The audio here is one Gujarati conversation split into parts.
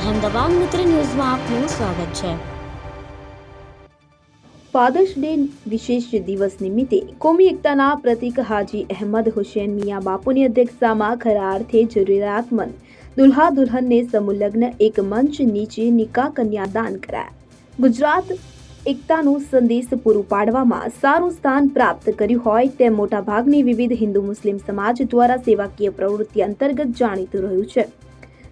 અહેમદાબાદ મિત્ર ન્યૂઝમાં આપનું સ્વાગત છે. ફાધર્સ ડે વિશેષ દિવસ નિમિત્તે કોમી એકતાના પ્રતિક હાજી અહેમદ હુસેન મિયા બાપુની અધ્યક્ષતામાં ખરા અર્થે જરૂરિયાતમંદ દુલ્હા દુલ્હનને સમુલગ્ન એક મંચ નીચે નિકાહ કન્યાદાન કરાયા. ગુજરાત એકતાનું સંદેશ પૂરું પાડવામાં સારું સ્થાન પ્રાપ્ત કર્યું હોય તે મોટાભાગની વિવિધ હિન્દુ મુસ્લિમ સમાજ દ્વારા સેવાકીય પ્રવૃત્તિ અંતર્ગત જાણીતું રહ્યું છે.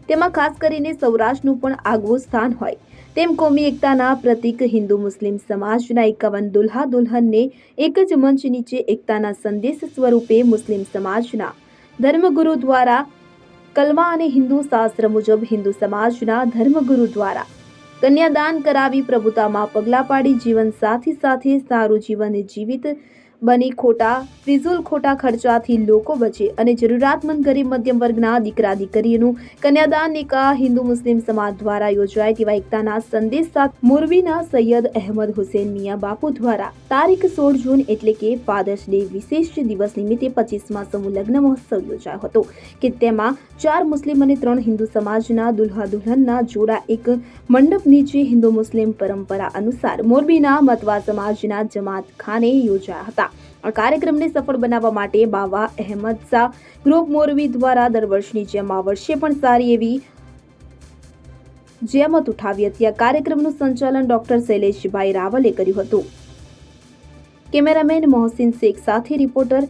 તેમાં ખાસ કરીને સૌરાષ્ટ્રનું પણ આગવું સ્થાન હોય. તેમ કોમી એકતાના પ્રતીક હિન્દુ મુસ્લિમ સમાજના એકાવન દુલ્હા દુલ્હનને એક જ મંચ નીચે એકતાના સંદેશ સ્વરૂપે મુસ્લિમ સમાજના ધર્મગુરુ દ્વારા કલમા અને હિન્દુ શાસ્ત્ર મુજબ હિન્દુ સમાજના ધર્મગુરુ દ્વારા કન્યાદાન કરાવી પ્રભુતામાં પગલાં પાડી જીવન સાથી સાથે સારું જીવન જીવિત બની ખોટા ફિઝુલ ખોટા ખર્ચાથી લોકો બચે અને જરૂરિયાતમંદ ગરીબ મધ્યમ વર્ગના દીકરા દીકરીનું કન્યાદાન નિકાહ હિન્દુ મુસ્લિમ સમાજ દ્વારા યોજાય તેવા એકતાના સંદેશ સાથે મોરબીના સૈયદ અહેમદ હુસેન મિયા બાપુ દ્વારા તારીખ સોળ જૂન એટલે કે ફાધર્સ ડે વિશેષ દિવસ નિમિત્તે પચીસમાં સમૂહ લગ્ન મહોત્સવ યોજાયો હતો કે તેમાં ચાર મુસ્લિમ અને ત્રણ હિન્દુ સમાજના દુલ્હા દુલ્હનના જોડા, એક મંડપ નીચે હિન્દુ મુસ્લિમ પરંપરા અનુસાર મોરબીના મતવા સમાજના જમાત ખાને યોજાયા હતા. આ કાર્યક્રમને સફળ બનાવવા માટે બાવા અહેમદ શાહ ગ્રુપ મોરબી દ્વારા દર વર્ષની જેમ આ વર્ષે પણ સારી એવી જેમત ઉઠાવી હતી. આ કાર્યક્રમનું સંચાલન ડોક્ટર શૈલેષભાઈ રાવલે કર્યું હતું. કેમેરામેન મોહસિન શેખ સાથે રિપોર્ટર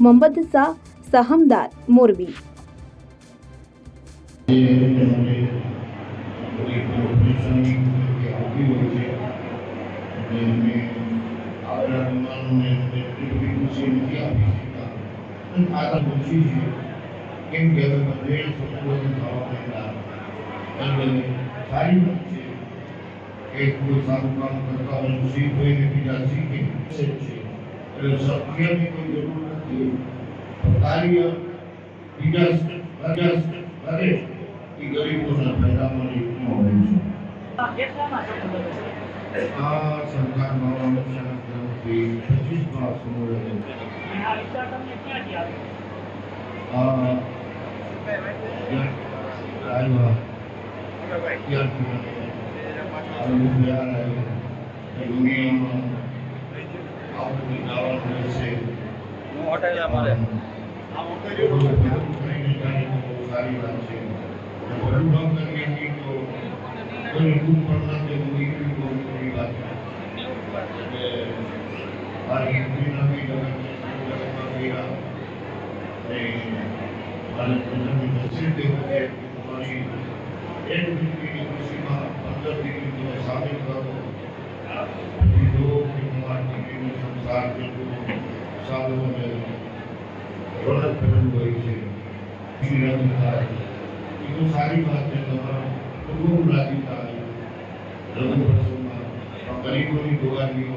મોહમ્મદ શાહ, સાહમદાર મોરબી. કેમ કે હવે બધે સંબોધન થવા માંડ્યા અને સારી વાત છે એક કોઈ સારું કામ કરતા હોય તો શીખ હોય ને બીજા શીખે છે એટલે સક્રિયની કોઈ જરૂર નથી કાર્ય બીજા બીજા કરે એ ગરીબોના ફાયદામાં નીકળવું હોય છે સરકાર ભાવ શાસનથી પચીસમાં સમૂહ આ આવ્યા. ત્યારથી વિચાર આવ્યો દુનિયામાં રહેશે બધું ભેગું થઈને જાય તો બહુ સારી વાત છે ભલું ન કરીએ તો પણ નથી દેવું વાત છે સારું વાત છે તમારા કુટુંબ રાજી થાય ગરીબોની દુવારીઓ